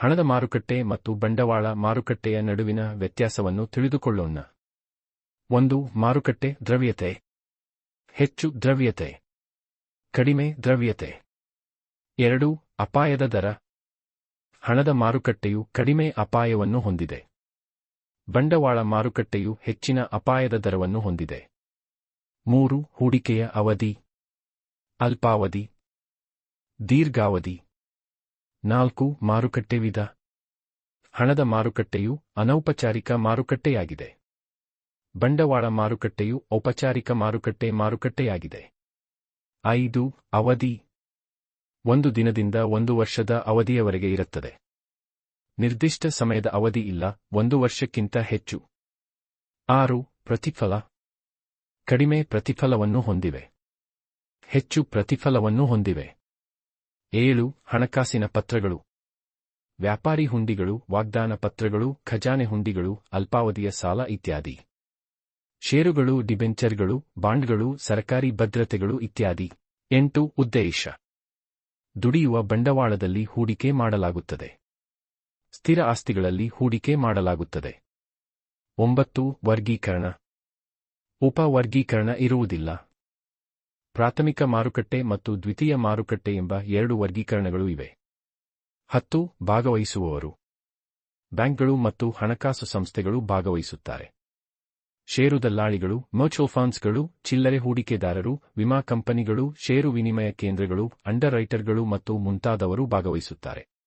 ಹಣದ ಮಾರುಕಟ್ಟೆ ಮತ್ತು ಬಂಡವಾಳ ಮಾರುಕಟ್ಟೆಯ ನಡುವಿನ ವ್ಯತ್ಯಾಸವನ್ನು ತಿಳಿದುಕೊಳ್ಳೋಣ. ಒಂದು, ಮಾರುಕಟ್ಟೆ ದ್ರವ್ಯತೆ. ಹೆಚ್ಚು ದ್ರವ್ಯತೆ. ಕಡಿಮೆ ದ್ರವ್ಯತೆ. ಎರಡು, ಅಪಾಯದ ದರ. ಹಣದ ಮಾರುಕಟ್ಟೆಯು ಕಡಿಮೆ ಅಪಾಯವನ್ನು ಹೊಂದಿದೆ. ಬಂಡವಾಳ ಮಾರುಕಟ್ಟೆಯು ಹೆಚ್ಚಿನ ಅಪಾಯದ ದರವನ್ನು ಹೊಂದಿದೆ. ಮೂರು, ಹೂಡಿಕೆಯ ಅವಧಿ. ಅಲ್ಪಾವಧಿ. ದೀರ್ಘಾವಧಿ. ನಾಲ್ಕು ಮಾರುಕಟ್ಟೆ ವಿಧ. ಹಣದ ಮಾರುಕಟ್ಟೆಯು ಅನೌಪಚಾರಿಕ ಮಾರುಕಟ್ಟೆಯಾಗಿದೆ. ಬಂಡವಾಳ ಮಾರುಕಟ್ಟೆಯು ಔಪಚಾರಿಕ ಮಾರುಕಟ್ಟೆ ಮಾರುಕಟ್ಟೆಯಾಗಿದೆ. ಐದು, ಅವಧಿ. ಒಂದು ದಿನದಿಂದ ಒಂದು ವರ್ಷದ ಅವಧಿಯವರೆಗೆ ಇರುತ್ತದೆ. ನಿರ್ದಿಷ್ಟ ಸಮಯದ ಅವಧಿ ಇಲ್ಲ, ಒಂದು ವರ್ಷಕ್ಕಿಂತ ಹೆಚ್ಚು. ಆರು, ಪ್ರತಿಫಲ. ಕಡಿಮೆ ಪ್ರತಿಫಲವನ್ನು ಹೊಂದಿವೆ. ಹೆಚ್ಚು ಪ್ರತಿಫಲವನ್ನು ಹೊಂದಿವೆ. ಏಳು ಹಣಕಾಸಿನ ಪತ್ರಗಳು. ವ್ಯಾಪಾರಿ ಹುಂಡಿಗಳು, ವಾಗ್ದಾನ ಪತ್ರಗಳು, ಖಜಾನೆ ಹುಂಡಿಗಳು, ಅಲ್ಪಾವಧಿಯ ಸಾಲ ಇತ್ಯಾದಿ. ಷೇರುಗಳು, ಡಿಬೆಂಚರ್ಗಳು, ಬಾಂಡ್ಗಳು, ಸರ್ಕಾರಿ ಭದ್ರತೆಗಳು ಇತ್ಯಾದಿ. ಎಂಟು ಉದ್ದೇಶ. ದುಡಿಯುವ ಬಂಡವಾಳದಲ್ಲಿ ಹೂಡಿಕೆ ಮಾಡಲಾಗುತ್ತದೆ. ಸ್ಥಿರ ಆಸ್ತಿಗಳಲ್ಲಿ ಹೂಡಿಕೆ ಮಾಡಲಾಗುತ್ತದೆ. ಒಂಬತ್ತು ವರ್ಗೀಕರಣ. ಉಪವರ್ಗೀಕರಣ ಇರುವುದಿಲ್ಲ. ಪ್ರಾಥಮಿಕ ಮಾರುಕಟ್ಟೆ ಮತ್ತು ದ್ವಿತೀಯ ಮಾರುಕಟ್ಟೆ ಎಂಬ ಎರಡು ವರ್ಗೀಕರಣಗಳು ಇವೆ. ಹತ್ತು, ಭಾಗವಹಿಸುವವರು. ಬ್ಯಾಂಕ್ಗಳು ಮತ್ತು ಹಣಕಾಸು ಸಂಸ್ಥೆಗಳು ಭಾಗವಹಿಸುತ್ತಾರೆ. ಷೇರು ದಲ್ಲಾಳಿಗಳು, ಮ್ಯೂಚುವಲ್ ಫಂಡ್ಸ್ಗಳು, ಚಿಲ್ಲರೆ ಹೂಡಿಕೆದಾರರು, ವಿಮಾ ಕಂಪನಿಗಳು, ಷೇರು ವಿನಿಮಯ ಕೇಂದ್ರಗಳು ಅಂಡರ್ ರೈಟರ್ಗಳು ಮತ್ತು ಮುಂತಾದವರು ಭಾಗವಹಿಸುತ್ತಾರೆ.